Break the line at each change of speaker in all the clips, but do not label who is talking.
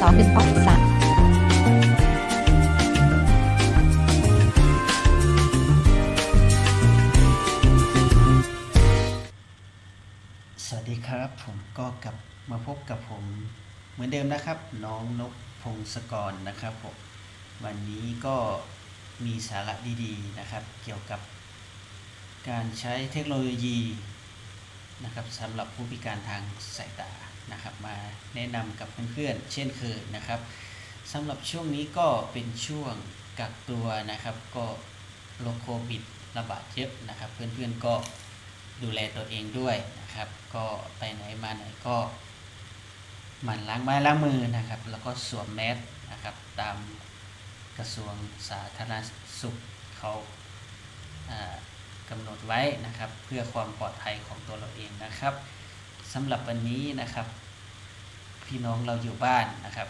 สองหนึ่งออฟสาม
สวัสดีครับ ผมก็กลับมาพบกับผม เหมือนเดิมนะครับ น้องนกพงศกรนะครับผมวันนี้ก็มีสาระดีๆนะครับ เกี่ยวกับการใช้เทคโนโลยีนะครับสำหรับผู้พิการทางสายตา นะครับมาแนะนำกับเพื่อนๆเช่นเคยนะครับสำหรับช่วงนี้ก็เป็นช่วงกักตัวนะครับก็โรคโควิดระบาดเยอะนะครับ เพื่อนๆก็ดูแลตัวเองด้วยนะครับ ก็ไปไหนมาไหนก็มันล้างไม้ล้างมือนะครับ แล้วก็สวมแมสนะครับตามกระทรวงสาธารณสุขเขาากำหนดไว้นะครับ เพื่อความปลอดภัยของตัวเราเองนะครับ สำหรับวันนี้นะครับ พี่น้องเราอยู่บ้านนะครับ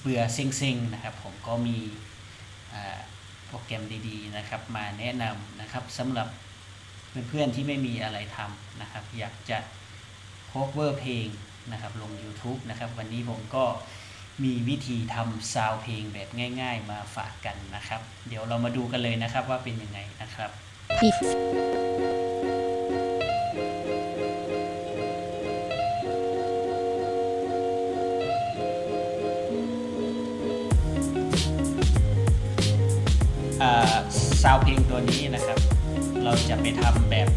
เบื่อเซ็งๆนะครับ ผมก็มีโปรแกรมดีๆนะครับ มาแนะนำนะครับสำหรับเพื่อนๆที่ไม่มีอะไรทำนะครับ อยากจะ cover เพลงนะครับลง YouTube นะครับ วันนี้ผมก็มีวิธีทำซาวเพลงแบบง่าย ๆ มาฝากกันนะครับ เดี๋ยวเรามาดูกันเลยนะครับว่าเป็นยังไงนะครับ
พี
ซาวเพลงตัวนี้นะครับ เราจะไปทำแบบ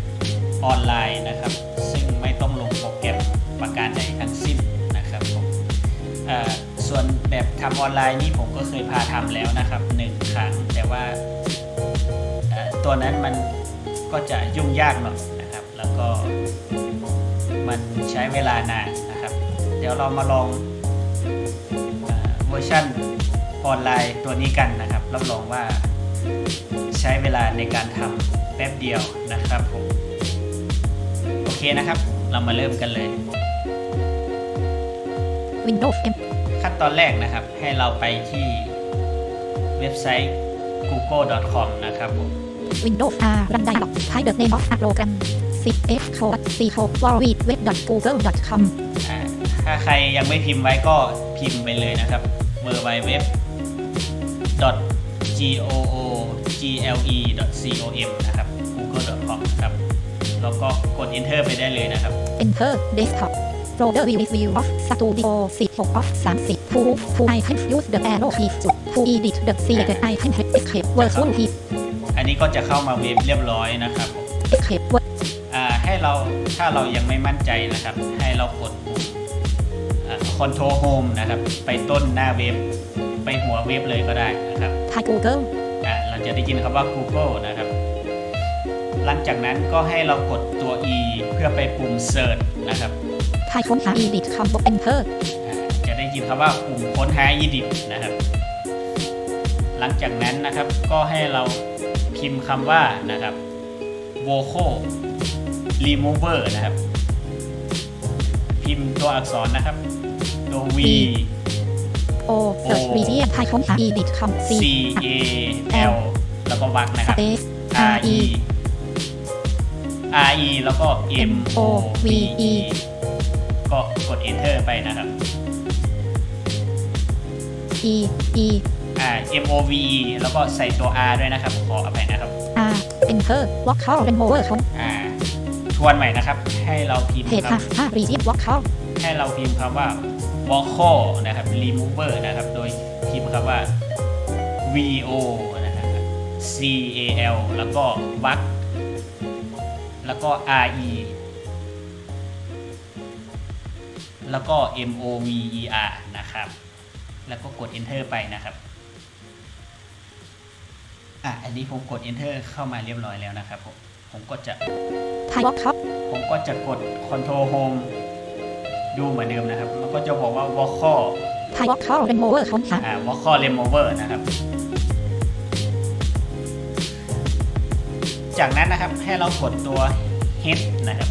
ออนไลน์นะครับ ซึ่งไม่ต้องลงโปรแกรมประการใดทั้งสิ้นนะครับผมส่วนแบบทำออนไลน์นี้ผมก็เคยพาทำแล้วนะครับหนึ่งครั้งแต่ว่าตัวนั้นมันก็จะยุ่งยากหน่อยนะครับ แล้วก็มันใช้เวลานานนะครับ เดี๋ยวเรามาลองเวอร์ชันออนไลน์ตัวนี้กันนะครับ รับรองว่า ช้เวลาในการทำแป๊บเดียวนะครับผมโอเคนะครับ เรามาเริ่มกันเลย
วินโดว์เอ็ม
ขั้นตอนแรกนะครับ ให้เราไปที่เว็บไซต์ google.com นะครับผม
วินโดว์อาร์รันไดล็อกไทเดอร์เนมออฟโปรแกรมสิบเอฟโค้ดสี่หกวอลวีดเว็บ .google com
อ่าถ้าใครยังไม่พิมพ์ไว้ก็พิมพ์ไปเลยนะครับ w w w g o o g l e com นะครับ google.com นะครับแล้วก็กด enter ไปได้เลยนะครับ
Enter Desktop Folder View View of Studio 16 of 30 To To icon use the arrow key จุด To edit the selected icon escape virtual key
อันนี้ก็จะเข้ามาเว็บเรียบร้อยนะครับผม
escape word
อ่าให้เราถ้าเรายังไม่มั่นใจนะครับ ให้เรากดปุ่มคอนโทร l Home นะครับ ไปต้นหน้าเว็บไปหัวเว็บเลยก็ได้นะครับ
Thai Google
อ่าเรา จะได้ยินคำว่า Google นะครับ หลังจากนั้นก็ให้เรากดตัว E เพื่อไปปุ่ม Search นะครับ
Thai ค้นหา edit คำ Enter
อ่าจะได้ยินคำว่าปุ่มค้นหา Edit นะครับ หลังจากนั้นนะครับก็ให้เราพิมพ์คำว่านะครับ vocal remover นะครับ พิมพ์ตัวอักษรนะครับ ตัว V
O search region Thai ค้นหา edit คำ C
C A L แล้วก็วักนะครับ
space
R E R E แล้วก็ M O V E ก็กด enter ไปนะครับ
E E
อ่า M O V E แล้วก็ใส่ตัว R ด้วยนะครับ ขออภัยนะครับ
R Enter vocal remover ค้น
อ่าทวนใหม่นะครับ ให้เราพิมพ์
เพจ
ค
ค่ะ region vocal ำ
ให้เราพิมพ์คำว่า vocal นะครับ remover นะครับ โดยพิมพ์คำว่า V O นะครับ C A L แล้วก็วักแล้วก็ R E แล้วก็ M O V E R นะครับ แล้วก็กด enter ไปนะครับอะอันนี้ผมกด enter เข้ามาเรียบร้อยแล้วนะครับผมผมก็จะ
Thai vocal
ผมก็จะกด control home ดูเหมือนเดิมนะครับ มันก็จะบอกว่า vocal
Thai vocal remover ค้นหา
อ่า vocal remover นะครับ จากนั้นนะครับให้เรากดตัว head นะครับ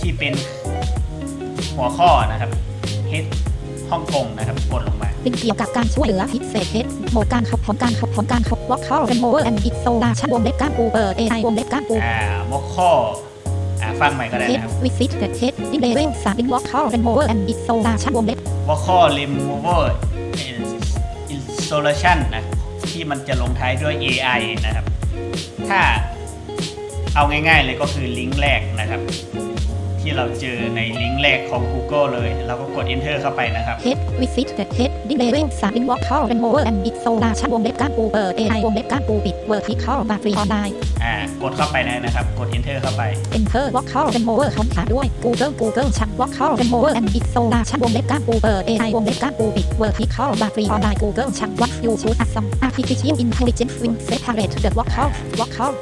ที่เป็นหัวข้อนะครับ head ฮ่องกงนะครับกดลงมา
เป็นเกี่ยวกับการช่วยเหลือพิเศษเทสโหมดการขับผลการขับผลการขับ vocal remover and installation วงเล็บก้านปูเปิด AI วงเล็บก้านปู
อ่า vocal อ่าฟังใหม่ก็ได้
Head
นะครับ
visit the head in level 3 in walk call remover and installation วงเล็บ
vocal remover installation นะที่มันจะลงท้ายด้วย AI นะครับ ถ้าเอาง่ายๆเลยก็คือลิงก์แรกนะครับ ที่เราเจอในลิงก์แรกของ Google เลย เราก็กด enter เข้าไปนะครับ
Head visit the head in level 3 in walk call remover and installation วงเล็บก้านปูเปิด AI วงเล็บก้านปูปิด vertical battery online
อ่ากดเข้าไปเลยนะครับ กด enter เข้าไป
Enter walk call remover ค้นหาด้วย Google Google ชัก walk call remover and installation วงเล็บก้านปูเปิด AI วงเล็บก้านปูปิด vertical battery online Google ชัก what you choose as some artificial intelligence will separate the walk call walk call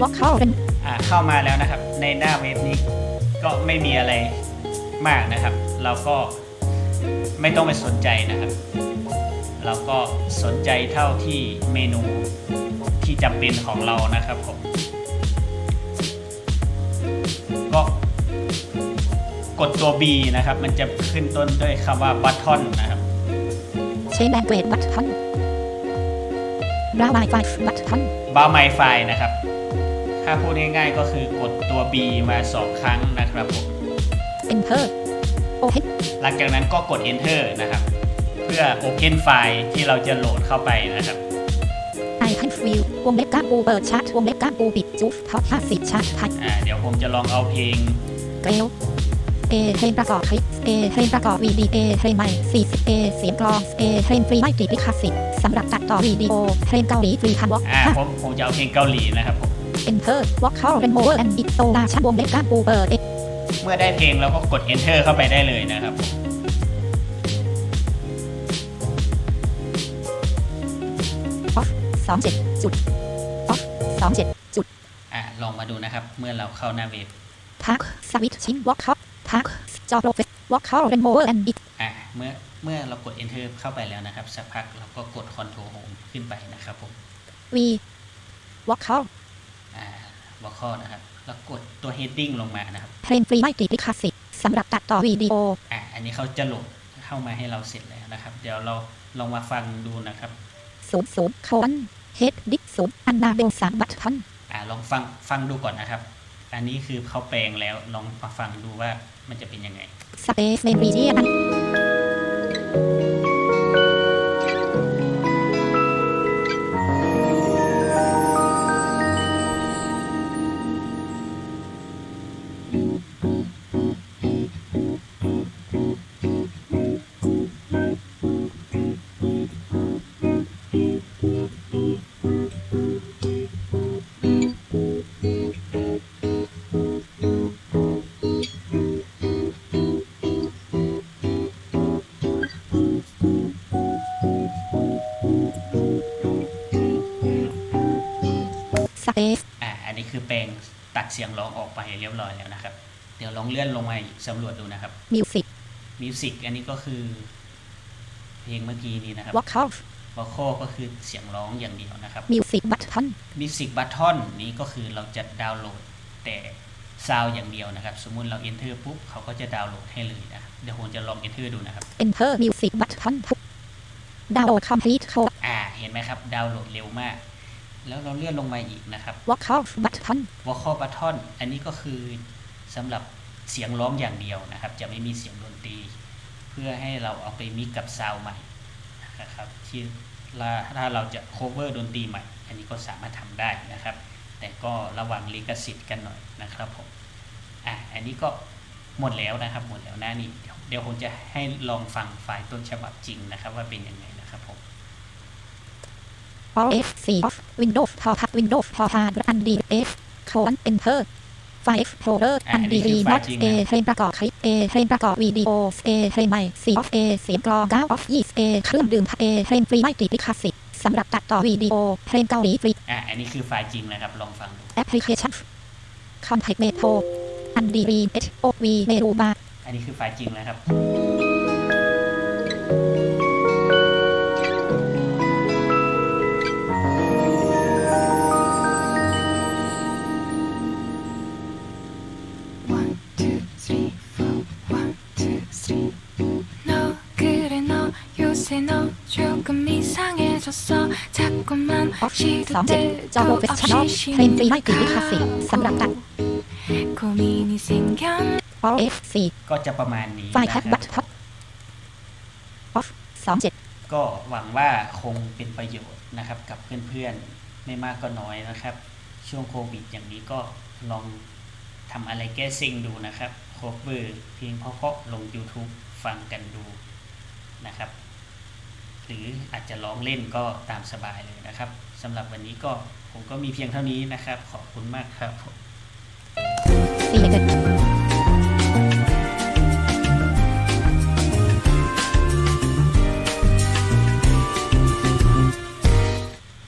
walk call rem-
อ่าเข้ามาแล้วนะครับ ในหน้าเว็บนี้ ก็ไม่มีอะไรมากนะครับ เราก็ไม่ต้องไปสนใจนะครับ เราก็สนใจเท่าที่เมนูที่จำเป็นของเรานะครับผมก็กดตัว B นะครับ มันจะขึ้นต้นด้วยคำว่า button นะครับ
change language button brown wi-fi button
บา My f i นะครับ ถ้าพูดง่ายๆก็คือกดตัว B มาสองครั้งนะครับผม
enter open
หลังจากนั้นก็กด enter นะครับ เพื่อ open ไฟล์ที่เราจะโหลดเข้าไปนะครับ
icon view วงเล็บก้านปูเปิดชาร์ตวงเล็บก้านปูปิดจุ๊บท็อป50ชาร์ตไทย
อ่าเดี๋ยวผมจะลองเอาเพลง
เกล A เพลงประกอบคลิป A เพลงประกอบวีดี A เพลงใหม่40 A เสียงกลอง A เพลงฟรีไม่ติดลิขสิทธิ์สำหรับตัดต่อวิดีโอเพลงเกาหลีฟรีทันวอล์ก
อ่าผมผมจะเอาเพลงเกาหลีนะครับผม
Enter Walk Call Remover and Installation วงเล็บก้านปูเปิด
เมื่อได้เพลงเราก็กด enter เข้าไปได้เลยนะครับผม
off 27จุด off 27จุด
อ่าลองมาดูนะครับ เมื่อเราเข้าหน้าเว็บ
พักสวิตชิง Walk Call พักจอโปรเฟส Walk Call Remover and It
อ่าเมื่อเมื่อเรากด enter เข้าไปแล้วนะครับ สักพักเราก็กด control home ขึ้นไปนะครับผม
V Walk Call
อ่า vocal นะครับ แล้วกดตัว heading ลงมานะครับ
เพลงฟรีไม่ติดลิขสิทธิ์สำหรับตัดต่อวิดีโอ
อ่าอันนี้เขาจะโหลดเข้ามาให้เราเสร็จแล้วนะครับ เดี๋ยวเราลองมาฟังดูนะครับ
00 colon head dick 0อันนาเบล3 button
อ่าลองฟังฟังดูก่อนนะครับ อันนี้คือเขาแปลงแล้วลองมาฟังดูว่ามันจะเป็นยังไง
Space Name Region ส
ตัดเสียงร้องออกไปเรียบร้อยแล้วนะครับ เดี๋ยวลองเลื่อนลงมาอีกสำรวจดูนะครับ
มิวสิก
มิวสิกอันนี้ก็คือ เพลงเมื่อกี้นี้นะครับ
วอล์กคอล
วอลโคก็คือเสียงร้องอย่างเดียวนะครับ
มิวสิกบัตทอน
มิวสิกบัตทอนนี้ก็คือเราจะดาวน์โหลดแต่ซาวอย่างเดียวนะครับ สมมุติเรา enter ปุ๊บเขาก็จะดาวน์โหลดให้เลยนะเดี๋ยวผมจะลอง enter ดูนะครับ
เอนเตอร์มิวสิกบัตทอนดาวน์โหลดคอมพลีทโคด
อ่า เห็นไหมครับ ดาวน์โหลดเร็วมาก แล้วเราเลื่อนลงมาอีกนะครับ
วอล์กคอลบัตทอน
vocal button อันนี้ก็คือสำหรับเสียงร้องอย่างเดียวนะครับ จะไม่มีเสียงดนตรี เพื่อให้เราเอาไปมิกกับซาวด์ใหม่นะครับที่ละถ้าเราจะ cover ดนตรีใหม่ อันนี้ก็สามารถทำได้นะครับ แต่ก็ระวังลิขสิทธิ์กันหน่อยนะครับผมอะอันนี้ก็หมดแล้วนะครับ หมดแล้วหน้านี้เดี๋ยวเดี๋ยวผมจะให้ลองฟังไฟล์ต้นฉบับจริงนะครับ ว่าเป็นยังไงนะครับผม
ออฟซีออฟวินโดว์พอพัดวินโดว์พอพานอันดีเอฟโคอนเอนเตอร์ไฟฟ์โพลเดอร์
อะ
อัน
อันนี้
ดี
คือ
ดี
ไฟล์
น็อต
จริง
เอ
นะ
เพลงประกอบคลิปเอเพลงประกอบวิดีโอเอเพลงใหม่ซีออฟเอเสียงกลองเก้าออฟยี่เอเครื่องดื่มเอเพลงฟรีไม่ติดลิขสิทธิ์สำหรับตัดต่อวิดีโอเพลงเกาหลีฟรี
อะอันนี้คือไฟล์จริงนะครับ ลองฟังดู
แอปพลิเคชันคอนแทคเมโทรอันดีรีเอชโอวีเมรูบา
อันนี้คือไฟล์จริงนะครับ
ออกสองเจ็ดจอโรเฟสชั่นปีไล่ตีลิขสิทธิ์สำหรับตัด
ออ
ฟสี่
ก็จะประมาณนี้
ไฟแท็บ
บั
ตท็อปออฟสองเจ็ด
ก็หวังว่าคงเป็นประโยชน์นะครับ กับเพื่อนๆไม่มากก็น้อยนะครับ ช่วงโควิดอย่างนี้ก็ลองทำอะไรแก้ซิงดูนะครับโคเวอร์เพียงเพราะๆลง YouTube ฟังกันดูนะครับ หรืออาจจะร้องเล่นก็ตามสบายเลยนะครับสำหรับวันนี้ก็ผมก็มีเพียงเท่านี้นะครับ ขอบคุณมากครับผม